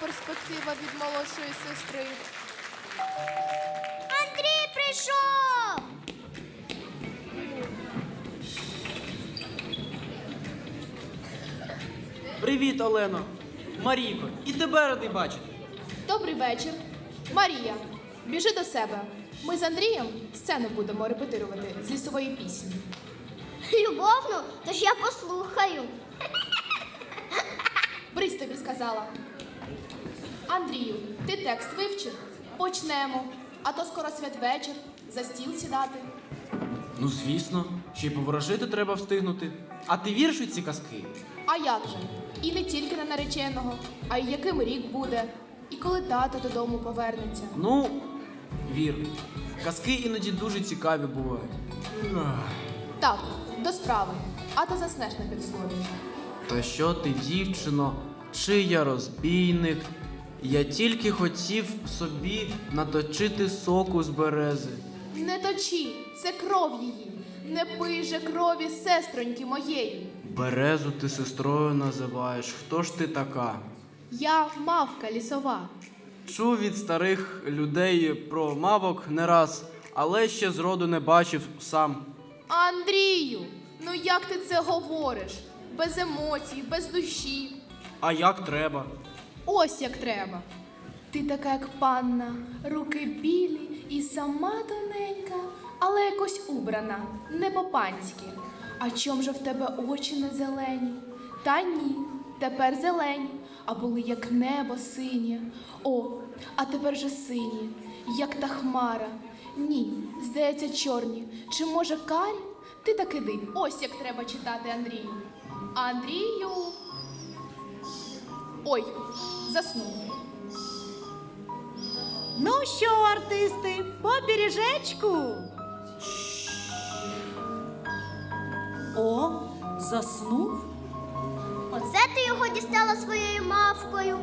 перспектива від молодшої сестри. Андрій прийшов! Привіт, Олено. Марійко, і тебе радий бачити. Добрий вечір. Марія, біжи до себе. Ми з Андрієм сцену будемо репетирувати з лісової пісні. Любовну, тож я послухаю. Брись тобі сказала. Андрію, ти текст вивчив? Почнемо. А то скоро святвечір, за стіл сідати. Ну, звісно, ще й поворожити треба встигнути. А ти віриш у ці казки? А як же? І не тільки на нареченого, а й яким рік буде, і коли тато додому повернеться. Ну, вір. Казки іноді дуже цікаві бувають. Так, до справи. А то заснеш на підслові. Та що ти, дівчино, чи я розбійник? Я тільки хотів собі наточити соку з берези. Не точи, це кров її. Не пий же крові сестроньки моєї. Березу ти сестрою називаєш. Хто ж ти така? Я мавка лісова. Чув від старих людей про мавок не раз, але ще зроду не бачив сам. Андрію, ну як ти це говориш? Без емоцій, без душі. А як треба? Ось як треба. Ти така, як панна, руки білі і сама тоненька, але якось убрана, не по-панськи. А чом же в тебе очі не зелені? Та ні, тепер зелені, а були як небо синє. О, а тепер же сині, як та хмара. Ні, здається, чорні. Чи може карі? Ти так іди. Ось як треба читати Андрію. Андрію. Ой, заснув. Ну що, артисти, по бережечку? О, заснув? Оце ти його дістала своєю мавкою.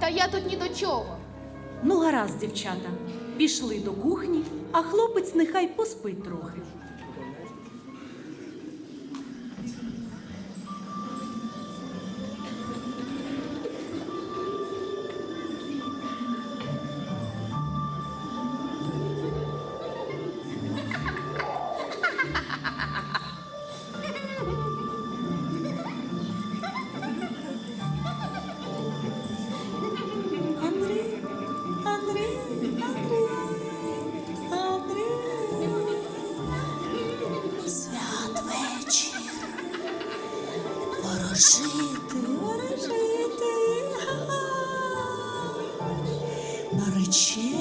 Та я тут ні до чого. Ну, гаразд, дівчата. Пішли до кухні, а хлопець нехай поспить трохи. Ворожити, ворожити. Наречено.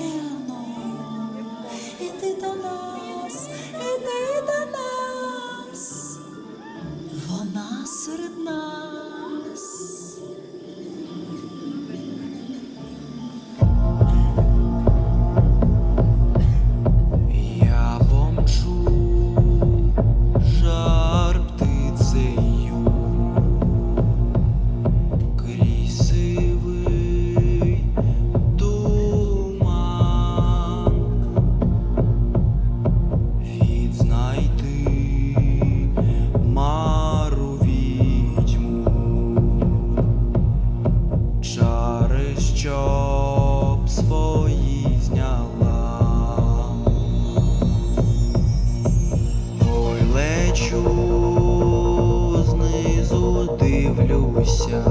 Руся,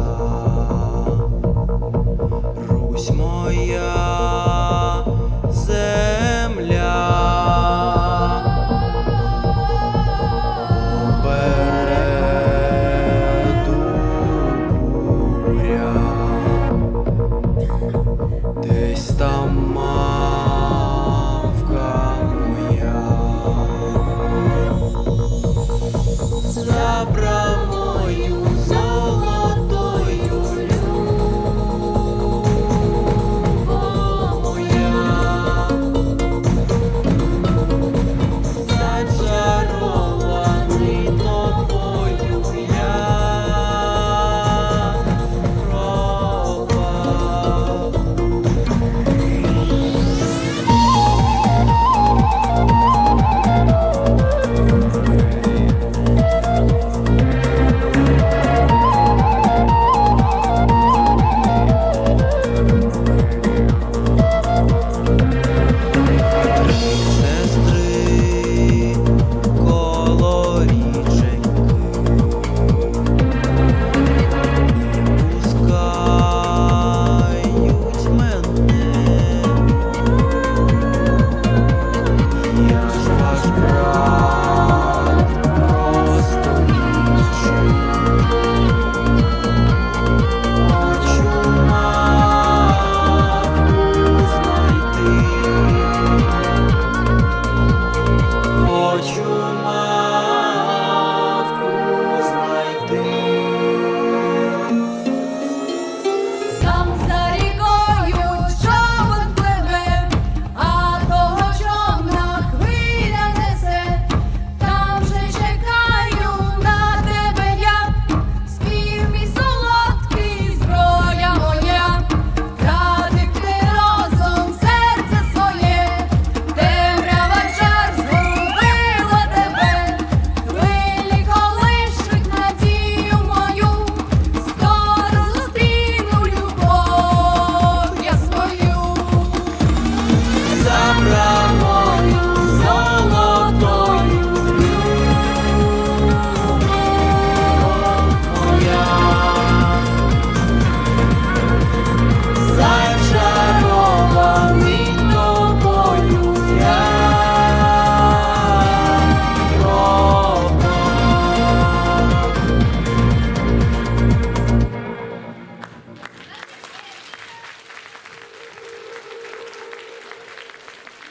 Русь моя земля, Попереду буря, десь там.